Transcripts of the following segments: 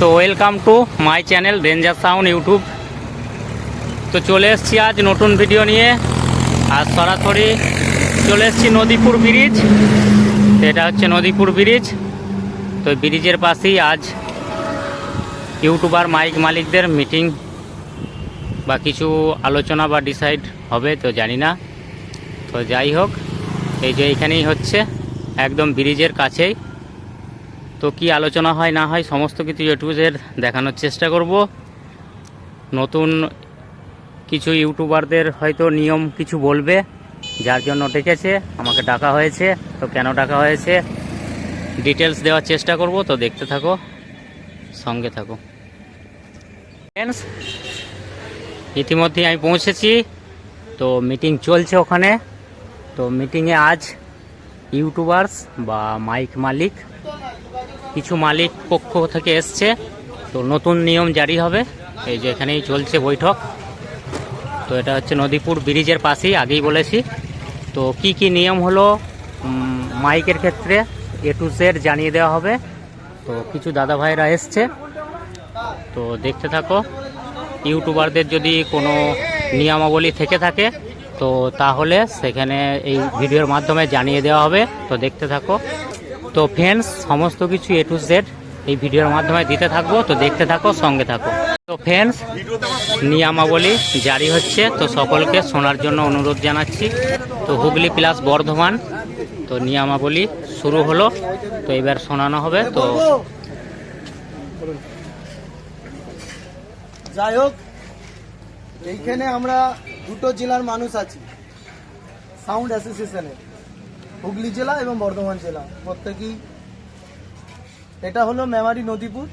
তো welcome to my channel ranger sound YouTube তো চলে এসেছি আজ নতুন ভিডিও নিয়ে। আর সরাসরি চলে এসেছি নদীপুর ব্রিজ এটা হচ্ছে নদীপুর ব্রিজ তো ব্রিজের পাশেই আজ ইউটিউবার মাইক মালিকদের মিটিং বা কিছু আলোচনা বা ডিসাইড হবে, তো জানি না। তো যাই হোক, এই যে এইখানেই হচ্ছে, একদম ব্রিজের কাছেই। তো কি আলোচনা হয় না হয় সমস্ত কিছু ইউটিউবের দেখানোর চেষ্টা করব। নতুন কিছু ইউটিউবারদের হয়তো নিয়ম কিছু বলবে, যার জন্য ডেকেছে আমাকে ডাকা হয়েছে, তো কেন ডাকা হয়েছে ডিটেলস দেওয়ার চেষ্টা করব, তো দেখতে থাকো, সঙ্গে থাকো। ফ্রেন্ডস ইতিমধ্যে আমি পৌঁছেছি, তো মিটিং চলছে ওখানে, তো মিটিংয়ে আজ ইউটিউবার্স বা মাইক মালিক কিছু মালিক পক্ষ থেকে এসছে। তো নতুন নিয়ম জারি হবে। এই যে এখানেই চলছে বৈঠক। তো এটা হচ্ছে নদীপুর ব্রিজের পাশেই, আগেই বলেছি। তো কি কি নিয়ম হলো? মাইকের ক্ষেত্রে এ টু জেড জানিয়ে দেওয়া হবে। তো কিছু দাদা ভাইরা এসছে। তো দেখতে থাকো। ইউটিউবারদের যদি কোনো নিয়মাবলী থেকে থাকে, তো তাহলে সেখানে এই ভিডিওর মাধ্যমে জানিয়ে দেওয়া হবে। তো দেখতে থাকো। তো ফ্রেন্ডস সমস্ত কিছু এ টু জেড এই ভিডিওর মাধ্যমে দিতে থাকব, তো দেখতে থাকো, সঙ্গে থাকো। তো ফ্রেন্ডস নিয়ামাবলী জারি হচ্ছে, তো সকলকে শোনার জন্য অনুরোধ জানাচ্ছি। তো হুগলি প্লাস বর্ধমান, তো নিয়ামাবলী শুরু হলো, তো এবার শোনানো হবে, তো যাই হোক, এইখানে আমরা দুটো জেলার মানুষ আছি সাউন্ড অ্যাসোসিয়েশনে হুগলি জেলা এবং বর্ধমান জেলা প্রত্যেকেই। এটা হলো মেমারি নদীপুর।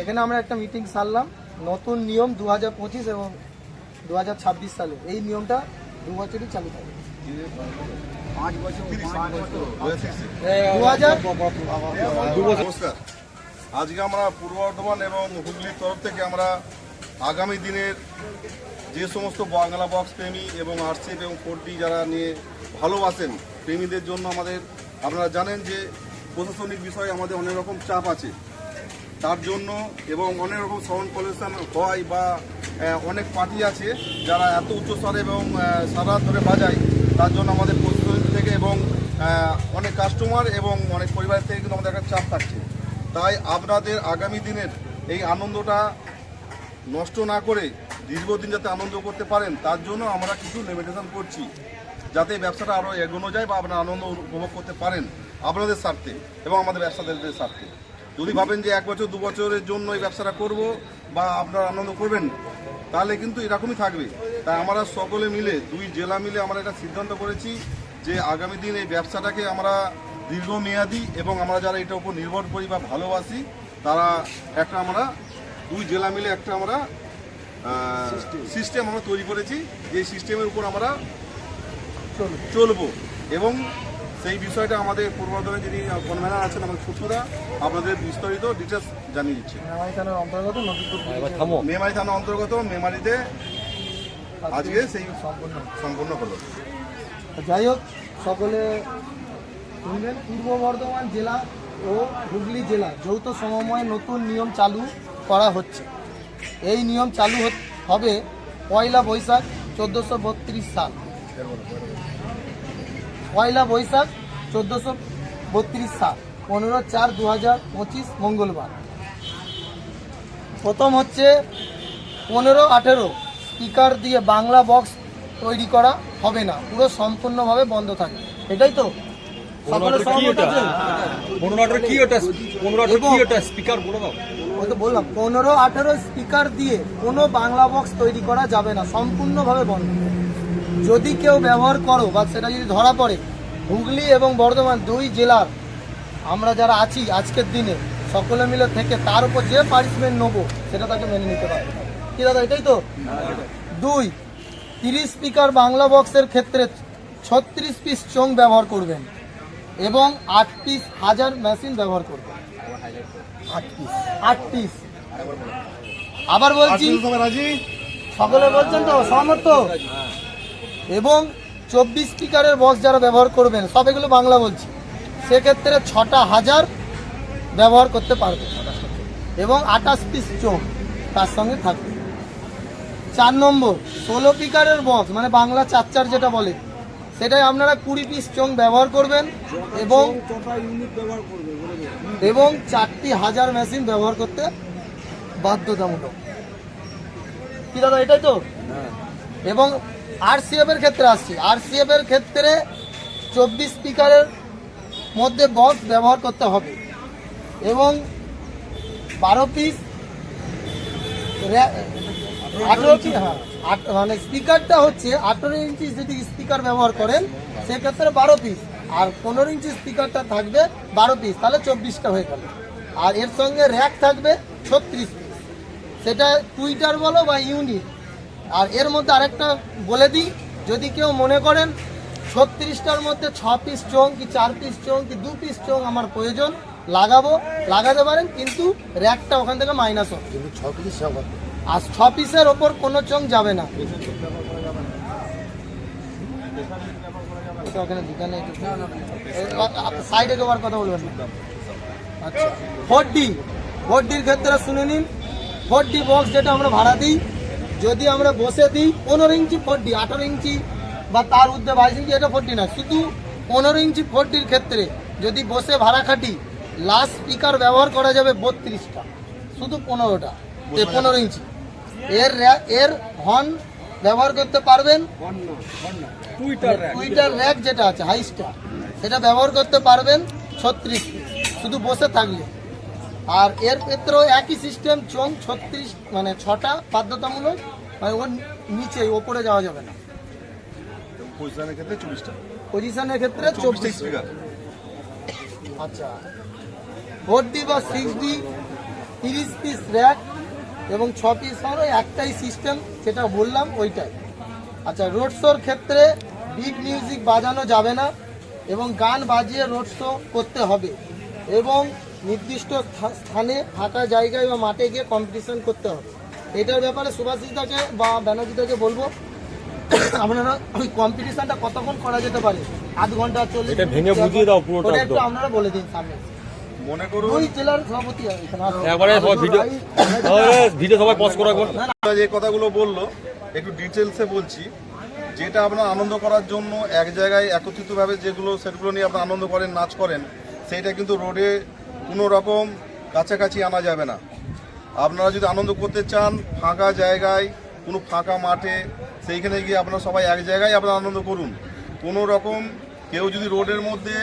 এখানে আমরা একটা মিটিং সারলাম। নতুন নিয়ম দু হাজার পঁচিশ এবং দু হাজার ছাব্বিশ সালে। এই নিয়মটা দু বছরই চালু থাকে। দু হাজার নমস্কার। আজকে আমরা পূর্ব বর্ধমান এবং হুগলির তরফ থেকে আমরা আগামী দিনের যে সমস্ত বাংলা বক্স প্রেমী এবং আরসিএফ এবং ফোরডি যারা নিয়ে ভালোবাসেন প্রেমীদের জন্য আমাদের, আপনারা জানেন যে প্রশাসনিক বিষয়ে আমাদের অনেক রকম চাপ আছে। তার জন্য এবং অনেক রকম সাউন্ড পলিউশন হয় বা অনেক পার্টি আছে যারা এত উচ্চ স্তরে এবং সারা ধরে বাজায়, তার জন্য আমাদের প্রশাসন থেকে এবং অনেক কাস্টমার এবং অনেক পরিবার থেকে কিন্তু আমাদের একটা চাপ থাকছে। তাই আপনাদের আগামী দিনের এই আনন্দটা নষ্ট না করে দীর্ঘদিন যাতে আনন্দ করতে পারেন, তার জন্য আমরা কিছু লিমিটেশন করছি। যাতে ব্যবসাটা আরও এগোনো যায় বা আপনারা আনন্দ উপভোগ করতে পারেন আপনাদের স্বার্থে এবং আমাদের ব্যবসাদারদের স্বার্থে। যদি ভাবেন যে এক বছর, দু বছরের জন্য এই ব্যবসাটা করব বা আপনারা আনন্দ করবেন, তাহলে কিন্তু এরকমই থাকবে। তাই আমরা সকলে মিলে, দুই জেলা মিলে আমরা এটা সিদ্ধান্ত করেছি যে আগামী দিন এই ব্যবসাটাকে আমরা দীর্ঘমেয়াদী এবং আমরা যারা এটার উপর নির্ভর করি বা ভালোবাসি, তারা একটা আমরা দুই জেলা মিলে একটা আমরা সিস্টেম আমরা তৈরি করেছি। যে সিস্টেমের উপর আমরা চলবো। এবং সেই বিষয়টা আমাদের পূর্ব বর্ধমানে যিনি কনভেনার আছেন আমাদের ছোটরা আপনাদের বিস্তারিত ডিটেলস জানিয়ে দিচ্ছে। মেমারি থানার অন্তর্গত নদীপুর মেমারি থানা অন্তর্গত মেমারিতে আজকে সেই সম্পূর্ণ। সম্পূর্ণ হলো। যাই হোক সকলে শুনবেন পূর্ব বর্ধমান জেলা ও হুগলি জেলা যৌথ সমন্বয়ে নতুন নিয়ম চালু। করা হচ্ছে। এই নিয়ম চালু হবে পয়লা বৈশাখ চোদ্দোশো বত্রিশ সাল। পয়লা বৈশাখ চোদ্দোশো বত্রিশ সাল পনেরো চার দু হাজার পঁচিশ মঙ্গলবার। প্রথম হচ্ছে পনেরো আঠেরো স্পিকার দিয়ে বাংলা বক্স তৈরি করা হবে না পুরো সম্পূর্ণভাবে বন্ধ থাকবে। এটাই তো? কি ওটা? কি ওটা? স্পিকার বলে দাও। ওই তো বললাম, পনেরো, আঠেরো স্পিকার দিয়ে কোনো বাংলা বক্স তৈরি করা যাবে না, সম্পূর্ণভাবে বন্ধ। যদি কেউ ব্যবহার করো, বা সেটা যদি ধরা পড়ে, হুগলি এবং বর্ধমান দুই জেলার, আমরা যারা আছি আজকের দিনে, সকলে মিলে থেকে তার উপর যে পানিশমেন্ট নেব, সেটা তাকে মেনে নিতে পারবে। কি দাদা, এটাই তো? দুই, তিরিশ স্পিকার বাংলা বক্সের ক্ষেত্রে ছত্রিশ পিস চোং ব্যবহার করবেন এবং আট পিস হাজার মেশিন ব্যবহার করবেন। আট পিস। আবার বলছি সকলে বলছেন তো সহমত এবং চব্বিশ স্পিকারের বক্স যারা ব্যবহার করবেন সব এগুলো বাংলা বলছি সেক্ষেত্রে ছটা হাজার ব্যবহার করতে পারবে। এবং আঠাশ পিস চোখ তার সঙ্গে থাকবে। চার নম্বর ষোলো পিকারের বক্স মানে বাংলা চার চার যেটা বলে সেটাই আপনারা কুড়ি পিস চোখ ব্যবহার করবেন এবং এবং চারটি হাজার মেশিন ব্যবহার করতে বাধ্যতামূলক। কি দাদা এটাই তো? এবং আরসিএফ এর ক্ষেত্রে আসছি। আরসিএফ এর ক্ষেত্রে চব্বিশ স্পিকারের মধ্যে বক্স ব্যবহার করতে হবে। এবং বারো পিস আঠেরো পিস হ্যাঁ। মানে স্পিকারটা হচ্ছে আঠেরো ইঞ্চি যদি স্পিকার ব্যবহার করেন, সেক্ষেত্রে বারো পিস। আর পনেরো ইঞ্চি স্পিকারটা থাকবে বারো পিস, তাহলে চব্বিশটা হয়ে গেল। আর এর সঙ্গে র্যাক থাকবে ছত্রিশ পিস। সেটা টুইটার বলো বা ইউনিট আর এর মধ্যে আরেকটা বলে দিই, যদি কেউ মনে করেন ছত্রিশটার মধ্যে ছ পিস চোং কি চার পিস চোং কি দু পিস চোং আমার প্রয়োজন, লাগাবো, লাগাতে পারেন, কিন্তু র্যাকটা ওখান থেকে মাইনাস হবে। ছ পিস আর ছ পিসের ওপর কোনো চং যাবে না। সাইডে কথা বলবেন আচ্ছা। Four D. ক্ষেত্রে শুনে নিন। ফোর ডি বক্স যেটা আমরা ভাড়া দিই, যদি আমরা বসে দিই পনেরো ইঞ্চি ফোর ডি ইঞ্চি বা তার বাইশ ইঞ্চি, এটা শুধু পনেরো ইঞ্চি ক্ষেত্রে যদি বসে ভাড়া খাটি লাস্ট স্পিকার ব্যবহার করা যাবে বত্রিশটা। শুধু পনেরোটা। পনেরো ইঞ্চি। এর এর হর্ন ব্যবহার করতে পারবেন। টুইটার টুইটার র্যাক যেটা আছে হাইস্টার সেটা ব্যবহার করতে পারবেন ছত্রিশ শুধু বসে থাকলে। আর এর ক্ষেত্রেও একই সিস্টেম চোং ছত্রিশ মানে ছটা বাধ্যতামূলক মানে ওর নিচে ওপরে যাওয়া যাবে না। পজিশনের ক্ষেত্রে চল্লিশটা পজিশনের ক্ষেত্রে চব্বিশ স্পিকার আচ্ছা। ফোর ডি বা সিক্স ডি তিরিশ পিস র্যাক এবং ছ পিস হলো একটাই সিস্টেম যেটা বললাম ওইটাই। আচ্ছা রোড শোর ক্ষেত্রে বিট মিউজিক বাজানো যাবে না এবং গান বাজিয়ে রোড শো করতে হবে এবং নির্দিষ্ট স্থানে ফাঁকা জায়গায় বা মাঠে গিয়ে কম্পিটিশন করতে হবে। এটার ব্যাপারে সুভাষিতাকে বা ব্যানার্জিতাকে বলব আপনারা ওই কম্পিটিশনটা কতক্ষণ করা যেতে পারে? আধ ঘণ্টা চল্লিশ ভেঙে বুঝিয়ে দাও পুরোটা একটু আপনারা বলে দিন সামনে। মনে করুন। দুই জেলার সভাপতি এখানে একবারে সবাই ভিডিও ভিডিও সবাই পজ করা একবার যে কথাগুলো বলল একটু ডিটেলসে বলছি। যেটা আপনার আনন্দ করার জন্য এক জায়গায় একত্রিতভাবে যেগুলো সেটগুলো নিয়ে আপনার আনন্দ করেন নাচ করেন সেইটা কিন্তু রোডে কোনো রকম কাছাকাছি আনা যাবে না। আপনারা যদি আনন্দ করতে চান ফাঁকা জায়গায় কোনো ফাঁকা মাঠে সেইখানে গিয়ে আপনারা সবাই এক জায়গায় আপনারা আনন্দ করুন। কোনো রকম কেউ যদি রোডের মধ্যে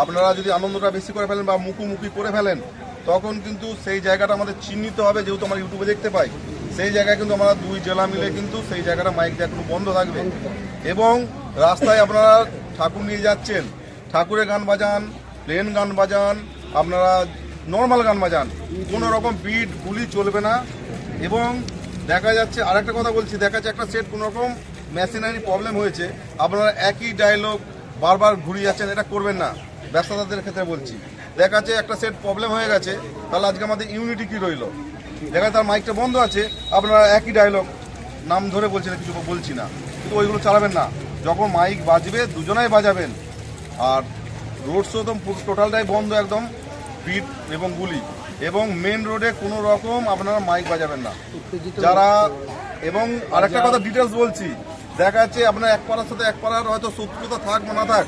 আপনারা যদি আনন্দটা বেশি করে ফেলেন বা মুখোমুখি করে ফেলেন, তখন কিন্তু সেই জায়গাটা আমাদের চিহ্নিত হবে, যেহেতু আমরা ইউটিউবে দেখতে পাই। সেই জায়গায় কিন্তু আমরা দুই জেলা মিলে কিন্তু সেই জায়গাটা মাইক একটু বন্ধ থাকবে। এবং রাস্তায় আপনারা ঠাকুর নিয়ে যাচ্ছেন, ঠাকুরের গান বাজান প্লেন গান বাজান, আপনারা নর্মাল গান বাজান, কোনো রকম বিট গুলি চলবে না। এবং দেখা যাচ্ছে, আরেকটা কথা বলছি, দেখা যাচ্ছে একটা সেট কোনো রকম মেশিনারি প্রবলেম হয়েছে, আপনারা একই ডায়লগ বারবার ঘুরিয়ে যাচ্ছেন, এটা করবেন না। ব্যবসাদারদের ক্ষেত্রে বলছি। দেখা যাচ্ছে একটা সেট প্রবলেম হয়ে গেছে তাহলে আজকে আমাদের ইউনিটি কি রইল? দেখা তার মাইকটা বন্ধ আছে আপনারা একই ডায়লগ নাম ধরে বলছেন কিছু বলছি না। কিন্তু ওইগুলো চালাবেন না। যখন মাইক বাজবে দুজনাই বাজাবেন। আর রোড শো তো টোটালটাই বন্ধ একদম বিট এবং গুলি। এবং মেন রোডে কোনো রকম আপনারা মাইক বাজাবেন না। যারা এবং আরেকটা কথা ডিটেলস বলছি। দেখা যাচ্ছে আপনার এক পাড়ার সাথে এক পাড়ার হয়তো শত্রুতা থাক বা না থাক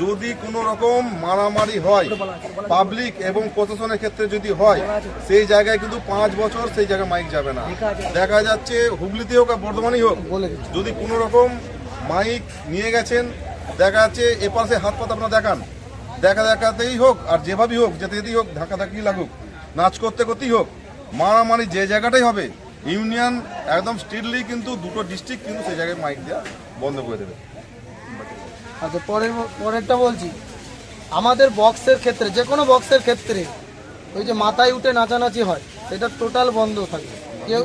যদি কোনো রকম মারামারি হয় পাবলিক এবং প্রশাসনের ক্ষেত্রে যদি হয় সেই জায়গায় কিন্তু পাঁচ বছর সেই জায়গায় মাইক যাবে না। দেখা যাচ্ছে হুগলিতে হোক আর বর্ধমানেই হোক যদি কোনো রকম মাইক নিয়ে গেছেন দেখা যাচ্ছে এপাশে হাত পাত আপনারা দেখান। দেখা দেখাতেই হোক আর যেভাবেই হোক যেতে যেতেই হোক ধাক্কা ধাক্কি লাগুক নাচ করতে করতেই হোক মারামারি যে জায়গাটাই হবে ইউনিয়ন একদম স্ট্রিটলি কিন্তু দুটো ডিস্ট্রিক্ট কিন্তু সেই জায়গায় মাইক দেওয়া বন্ধ করে দেবে। আচ্ছা পরের পরেরটা বলছি। আমাদের বক্সের ক্ষেত্রে যে কোনো বক্সের ক্ষেত্রে ওই যে মাথায় উঠে নাচানাচি হয় সেটা টোটাল বন্ধ থাকে। কেউ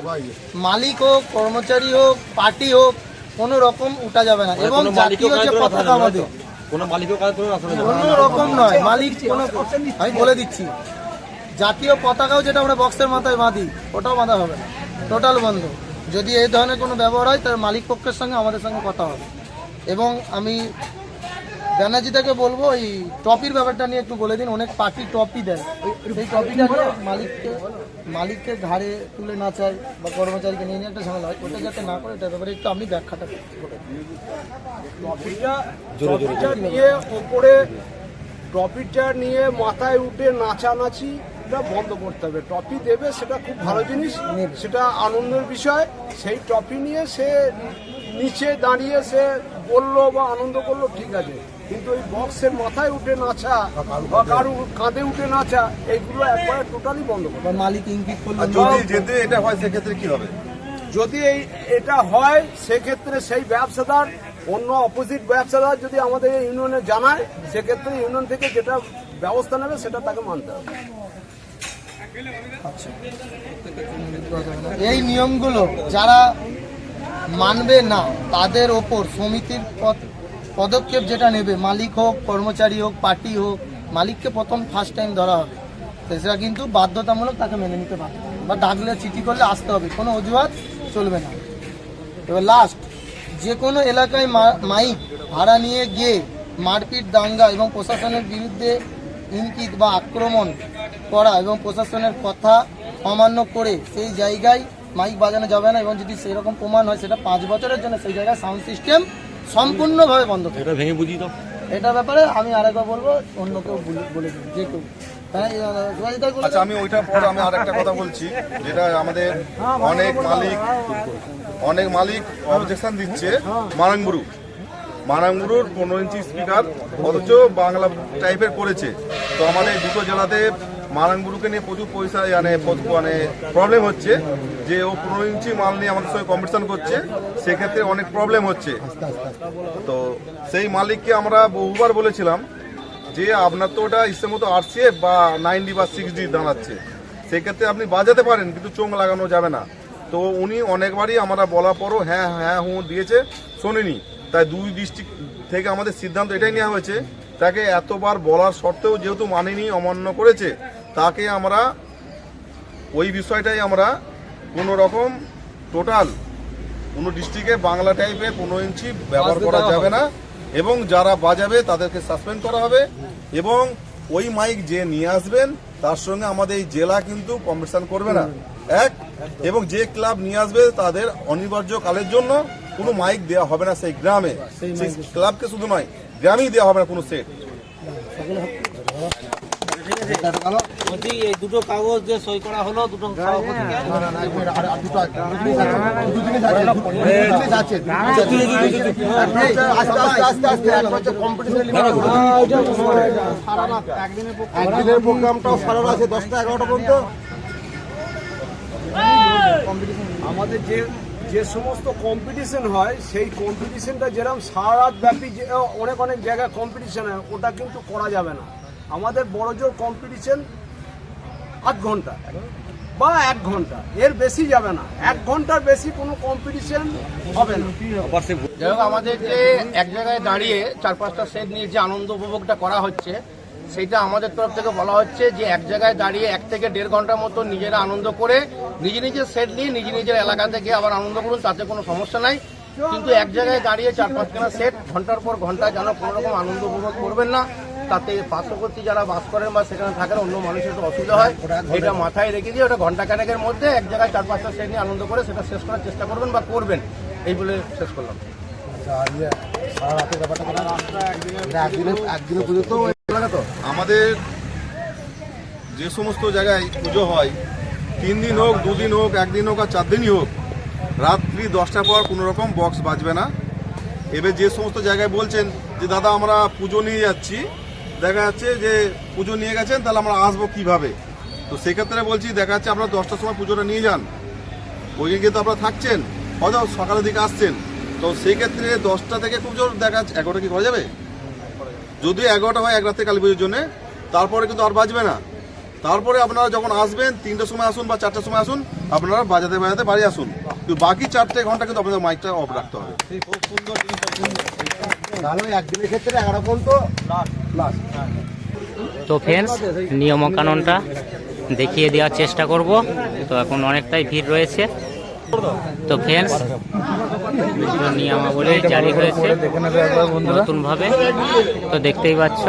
মালিক হোক কর্মচারী হোক পার্টি হোক কোনো রকম উঠা যাবে না। এবং জাতীয় যে পতাকা আমাদের কোনো মালিকের কাজ কোনো রকম নয়। মালিক কোনো আমি বলে দিচ্ছি। জাতীয় পতাকাও যেটা আমরা বক্সের মাথায় বাঁধি ওটাও বাঁধা হবে না। টোটাল বন্ধ। যদি এই ধরনের কোনো ব্যবহার হয় তার মালিক পক্ষের সঙ্গে আমাদের সঙ্গে কথা হবে। এবং আমি ব্যানার্জিদাকে বলব এই টপির ব্যাপারটা নিয়ে একটু বলে দিন। অনেক পার্টি টপি দেয়। সেই টপিটা নিয়ে মালিককে মালিককে ঘাড়ে তুলে না চায় বা কর্মচারীকে নিয়ে নিয়ে একটা ঝামেলা হয়। ওটা যাতে না করে এটার ব্যাপারে একটু আপনি ব্যাখ্যাটা ট্রফিটা নিয়ে ওপরে ট্রফিটা নিয়ে মাথায় উঠে নাচানাচি এটা বন্ধ করতে হবে। ট্রফি দেবে সেটা খুব ভালো জিনিস সেটা আনন্দের বিষয়। সেই ট্রফি নিয়ে সে নিচে দাঁড়িয়ে সে বলল বা আনন্দ করল ঠিক আছে। কিন্তু ওই বক্সের মাথায় উঠে নাচা বা কারু কাঁধে উঠে নাচা এইগুলো একবারে টোটালি বন্ধ করবে বা মালিক ইঙ্গিত করল যদি যেতে এটা হয় সেক্ষেত্রে কি হবে? যদি এই এটা হয় সেক্ষেত্রে সেই ব্যবসাদার অন্য অপোজিট ব্যবসাদার যদি আমাদের ইউনিয়নে জানায় সেক্ষেত্রে ইউনিয়ন থেকে যেটা ব্যবস্থা নেবে সেটা তাকে মানতে হবে। এই নিয়মগুলো যারা মানবে না তাদের ওপর সমিতির পদ- পদক্ষেপ যেটা নেবে, মালিক হোক, কর্মচারী হোক, পার্টি হোক, মালিককে প্রথম ফার্স্ট টাইম ধরা হবে। সেটা কিন্তু বাধ্যতামূলক তাকে মেনে নিতে পারবে বা ডাকলে, চিঠি করলে আসতে হবে, কোনো অজুহাত চলবে না। এবার লাস্ট যে কোনো এলাকায় মাইক ভাড়া নিয়ে গিয়ে মারপিট, দাঙ্গা এবং প্রশাসনের বিরুদ্ধে ইঙ্কিত বা আক্রমণ করা এবং প্রশাসনের কথা অমান্য করে সেই জায়গায় মাইক বাজানো যাবে না এবং যদি সেরকম প্রমাণ হয়, সেটা পাঁচ বছরের জন্য সেই জায়গায় সাউন্ড সিস্টেম সম্পূর্ণভাবে বন্ধ থাকবে এটা ভেঙে বুঝি তো এটা ব্যাপারে আমি আরেকবার বলব অন্য কেউ বলে- দিন যে কেউ। হ্যাঁ আচ্ছা আমি ওইটা পর আমি আর একটা কথা বলছি যেটা আমাদের অনেক মালিক অনেক মালিক অবজেকশন দিচ্ছে মারাঙ্গুরু মারাঙ্গুরুর পনেরো ইঞ্চি স্পিকার অথচ বাংলা টাইপের করেছে। তো আমাদের দুটো জেলাতে মারাঙ্গুরুকে নিয়ে প্রচুর পয়সা মানে মানে প্রবলেম হচ্ছে, যে ও পনেরো ইঞ্চি মাল নিয়ে আমাদের সঙ্গে কম্পিটিশন করছে, সেক্ষেত্রে অনেক প্রবলেম হচ্ছে। তো সেই মালিককে আমরা বহুবার বলেছিলাম যে আপনার তো ওটা ইচ্ছে মতো আরসিএফ বা নাইনডি বা সিক্স ডি দাঁড়াচ্ছে। সেক্ষেত্রে আপনি বাজাতে পারেন, কিন্তু চোখ লাগানো যাবে না। তো উনি অনেকবারই আমরা বলার পরও হ্যাঁ হ্যাঁ হুঁ দিয়েছে, শোনেনি। তাই দুই ডিস্ট্রিক্ট থেকে আমাদের সিদ্ধান্ত এটাই নেওয়া হয়েছে। তাকে এতবার বলার সত্ত্বেও যেহেতু মানেনি, অমান্য করেছে তাকে আমরা ওই বিষয়টাই আমরা কোনো রকম টোটাল কোনো ডিস্ট্রিক্টে বাংলা টাইপের পনেরো ইঞ্চি ব্যবহার করা যাবে না। এবং যারা বাজাবে তাদেরকে সাসপেন্ড করা হবে। এবং ওই মাইক যে নিয়ে আসবেন তার সঙ্গে আমাদের এই জেলা কিন্তু কম্পিটিশন করবে না। এক এবং যে ক্লাব নিয়ে আসবে তাদের অনিবার্য কালের জন্য কোনো মাইক দেওয়া হবে না সেই গ্রামে। সেই ক্লাবকে শুধু নয় গ্রামেই দেওয়া হবে না কোনো সেট বলছি এই দুটো কাগজ যে সই করা হলো দুটো একদিনের প্রোগ্রামটাও সারা আছে দশটা এগারোটা পর্যন্ত। আমাদের যে যে সমস্ত কম্পিটিশন হয় সেই কম্পিটিশনটা যেরকম সারা রাত ব্যাপী অনেক অনেক জায়গায় কম্পিটিশন হয় ওটা কিন্তু করা যাবে না। আমাদের বড় জোর কম্পিটিশন আধ ঘণ্টা। বা এক ঘণ্টা। এর বেশি যাবে না। এক ঘণ্টার বেশি কোনো কম্পিটিশন হবে না। যাই হোক, আমাদের যে এক জায়গায় দাঁড়িয়ে চার পাঁচটা সেট নিয়ে যে আনন্দ উপভোগটা করা হচ্ছে সেইটা আমাদের তরফ থেকে বলা হচ্ছে যে এক জায়গায় দাঁড়িয়ে এক থেকে দেড় ঘণ্টার মতো নিজেরা আনন্দ করে নিজে নিজের সেট নিয়ে নিজে নিজের এলাকা থেকে আবার আনন্দ করুন, তাতে কোনো সমস্যা নাই। কিন্তু এক জায়গায় দাঁড়িয়ে চার পাঁচখানা সেট ঘণ্টার পর ঘণ্টা যেন কোনো রকম আনন্দ উপভোগ করবেন না। তাতে পার্শ্ববর্তী যারা বাস করেন বা সেখানে থাকেন অন্য মানুষের একটু অসুবিধা হয়। এটা মাথায় রেখে দিয়ে ওটা ঘণ্টা কানেকের মধ্যে এক জায়গায় চার পাঁচটা সেট নিয়ে আনন্দ করে সেটা শেষ করার চেষ্টা করবেন বা করবেন। এই বলে শেষ করলাম। আমাদের যে সমস্ত জায়গায় পুজো হয় তিন দিন হোক দুদিন হোক একদিন হোক আর চার দিনই হোক রাত্রি দশটার পর কোনো রকম বক্স বাজবে না। এবার যে সমস্ত জায়গায় বলছেন যে দাদা আমরা পুজো নিয়ে যাচ্ছি। দেখা যাচ্ছে যে পুজো নিয়ে গেছেন, তাহলে আমরা আসব কীভাবে? তো সেক্ষেত্রে বলছি, দেখা যাচ্ছে আপনারা দশটার সময় পুজোটা নিয়ে যান। ওই গিয়ে তো আপনারা থাকছেন, হয়তো সকালের দিকে আসছেন। তো সেই ক্ষেত্রে দশটা থেকে পুজোর দেখা যাচ্ছে, এগারোটা কি করা যাবে? যদি এগারোটা হয়, এক রাত্রে কালী পুজোর জন্য, তারপরে কিন্তু আর বাজবে না। তারপরে আপনারা যখন আসবেন, তিনটের সময় আসুন বা চারটার সময় আসুন, আপনারা বাজাতে বাজাতে বাড়ি আসুন। কিন্তু বাকি চারটে ঘণ্টা কিন্তু আপনাদের মাইকটা অফ রাখতে হবে। তো ফ্রেন্ডস নিয়মকানুনটা দেখিয়ে দেওয়ার চেষ্টা করব। তো এখন অনেকটাই ভিড় রয়েছে। তো ফ্রেন্ডস নিয়মাবলী জারি হয়েছে নতুন ভাবে তো দেখতেই পাচ্ছ।